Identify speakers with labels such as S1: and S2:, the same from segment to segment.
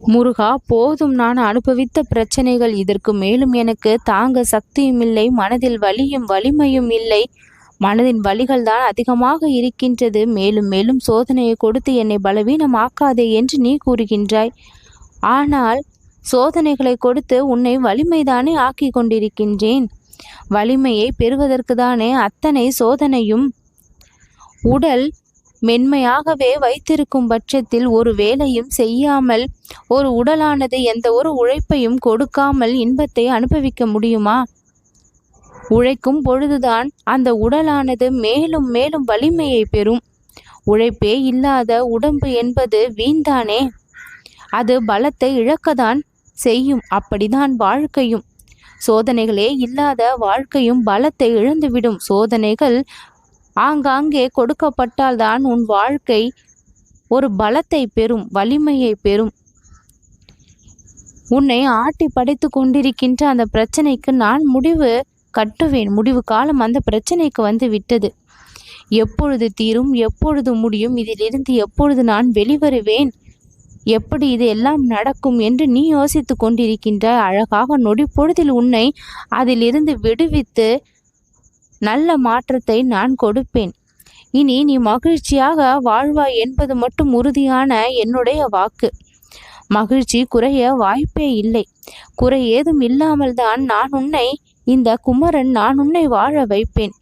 S1: முருகா போதும். நான் அனுபவித்த பிரச்சனைகள் இதற்கு மேலும் எனக்கு தாங்க சக்தியும் இல்லை. மனதில் வலியும் வலிமையும் இல்லை. மனதின் வலிகள் தான் அதிகமாக இருக்கின்றது. மேலும் மேலும் சோதனையை கொடுத்து என்னை பலவீனமாக்காதே என்று நீ கூறுகின்றாய். ஆனால் சோதனைகளை கொடுத்து உன்னை வலிமைதானே ஆக்கி கொண்டிருக்கின்றேன். வலிமையை பெறுவதற்கு தானே அத்தனை சோதனையும். உடல் மென்மையாகவே வைத்திருக்கும் பட்சத்தில் ஒரு வேலையும் செய்யாமல் ஒரு உடலானது எந்த ஒரு உழைப்பையும் கொடுக்காமல் இன்பத்தை அனுபவிக்க முடியுமா? உழைக்கும் பொழுதுதான் அந்த உடலானது மேலும் மேலும் வலிமையை பெறும். உழைப்பே இல்லாத உடம்பு என்பது வீண்தானே? அது பலத்தை இழக்கத்தான் செய்யும் அப்படிதான் வாழ்க்கையும். சோதனைகளே இல்லாத வாழ்க்கையும் பலத்தை இழந்துவிடும். சோதனைகள் ஆங்காங்கே கொடுக்கப்பட்டால்தான் உன் வாழ்க்கை ஒரு பலத்தை பெறும் வலிமையை பெறும். உன்னை ஆட்டி படைத்து கொண்டிருக்கின்ற அந்த பிரச்சனைக்கு நான் முடிவு கட்டுவேன். முடிவு காலம் அந்த பிரச்சனைக்கு வந்து விட்டது. எப்பொழுது தீரும் எப்பொழுது முடியும் இதிலிருந்து எப்பொழுது நான் வெளிவருவேன் எப்படி இது எல்லாம் நடக்கும் என்று நீ யோசித்து கொண்டிருக்கின்ற அழகாக நொடி பொழுதில் உன்னை அதிலிருந்து விடுவித்து நல்ல மாற்றத்தை நான் கொடுப்பேன். இனி நீ மகிழ்ச்சியாக வாழ்வாய் என்பது மட்டும் உறுதியான என்னுடைய வாக்கு. மகிழ்ச்சி குறைய வாய்ப்பே இல்லை. குறை ஏதும் இல்லாமல் தான் நான் உன்னை இந்த குமரன் நான் உன்னை வாழ வைப்பேன்.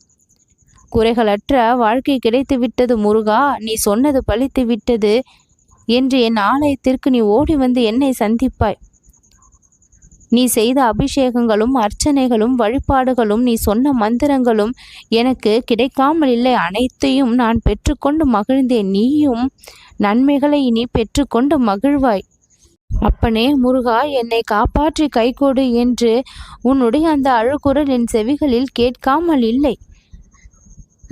S1: குறைகளற்ற வாழ்க்கை கிடைத்து விட்டது முருகா நீ சொன்னது பழித்து விட்டது என்று என் ஆலயத்திற்கு நீ ஓடி வந்து என்னை சந்திப்பாய். நீ செய்த அபிஷேகங்களும் அர்ச்சனைகளும் வழிபாடுகளும் நீ சொன்ன மந்திரங்களும் எனக்கு கிடைக்காமல் இல்லை. அனைத்தையும் நான் பெற்றுக்கொண்டு மகிழ்ந்தேன். நீயும் நன்மைகளை இனி பெற்றுக்கொண்டு மகிழ்வாய். அப்பனே முருகா என்னை காப்பாற்றி கைகொடு என்று உன்னுடைய அந்த அழுக்குரல் என் செவிகளில் கேட்காமல் இல்லை.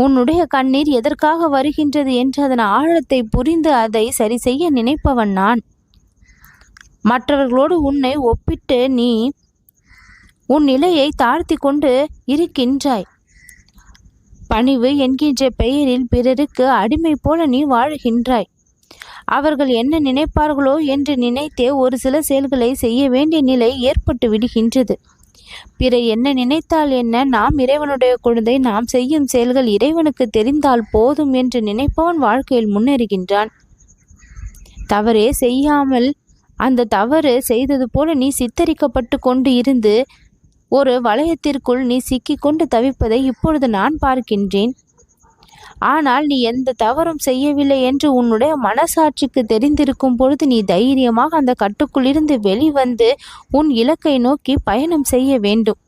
S1: உன்னுடைய கண்ணீர் எதற்காக வருகின்றது என்று அதன் ஆழத்தை புரிந்து அதை சரி செய்ய நினைப்பவன் நான். மற்றவர்களோடு உன்னை ஒப்பிட்டு நீ உன் நிலையை தாழ்த்தி கொண்டு இருக்கின்றாய். பணிவு என்கின்ற பெயரில் பிறருக்கு அடிமை போல நீ வாழுகின்றாய். அவர்கள் என்ன நினைப்பார்களோ என்று நினைத்தே ஒரு சில செயல்களை செய்ய வேண்டிய நிலை ஏற்பட்டு விடுகின்றது. பிற என்ன நினைத்தால் என்ன? நாம் இறைவனுடைய குழந்தை நாம் செய்யும் செயல்கள் இறைவனுக்கு தெரிந்தால் போதும் என்று நினைப்பவன் வாழ்க்கையில் முன்னேறுகின்றான். தவறே செய்யாமல் அந்த தவறு செய்தது போல நீ சித்தரிக்கப்பட்டு கொண்டு இருந்து ஒரு வளையத்திற்குள் நீ சிக்கிக்கொண்டு தவிப்பதை இப்பொழுது நான் பார்க்கின்றேன். ஆனால் நீ எந்த தவறும் செய்யவில்லை என்று உன்னுடைய மனசாட்சிக்கு தெரிந்திருக்கும் பொழுது நீ தைரியமாக அந்த கட்டுக்குள்ளிருந்து வெளிவந்து உன் இலக்கை நோக்கி பயணம் செய்ய வேண்டும்.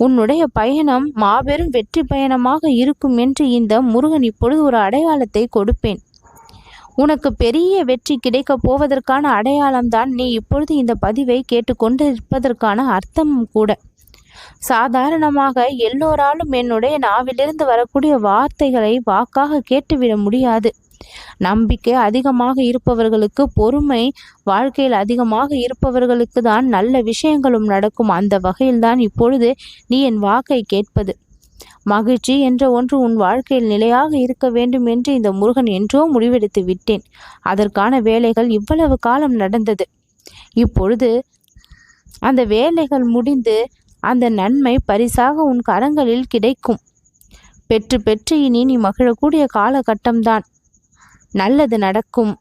S1: உன்னுடைய பயணம் மாபெரும் வெற்றி பயணமாக இருக்கும் என்று இந்த முருகன் இப்பொழுது ஒரு அடையாளத்தை கொடுப்பேன். உனக்கு பெரிய வெற்றி கிடைக்கப் போவதற்கான அடையாளம்தான் நீ இப்பொழுது இந்த பதிவை கேட்டுக்கொண்டு இருப்பதற்கான அர்த்தமும் கூட. சாதாரணமாக எல்லோராலும் என்னுடைய நாவிலிருந்து வரக்கூடிய வார்த்தைகளை வாக்காக கேட்டுவிட முடியாது. நம்பிக்கை அதிகமாக இருப்பவர்களுக்கு பொறுமை வாழ்க்கையில் அதிகமாக இருப்பவர்களுக்கு தான் நல்ல விஷயங்களும் நடக்கும். அந்த வகையில்தான் இப்பொழுது நீ என் வாக்கை கேட்பது. மகிழ்ச்சி என்ற ஒன்று உன் வாழ்க்கையில் நிலையாக இருக்க வேண்டும் என்று இந்த முருகன் என்றோ முடிவெடுத்து விட்டேன். அதற்கான வேலைகள் இவ்வளவு காலம் நடந்தது. இப்பொழுது அந்த வேலைகள் முடிந்து அந்த நன்மை பரிசாக உன் கரங்களில் கிடைக்கும். பெற்று பெற்று இனி நீ மகிழக்கூடிய காலகட்டம்தான். நல்லது நடக்கும்.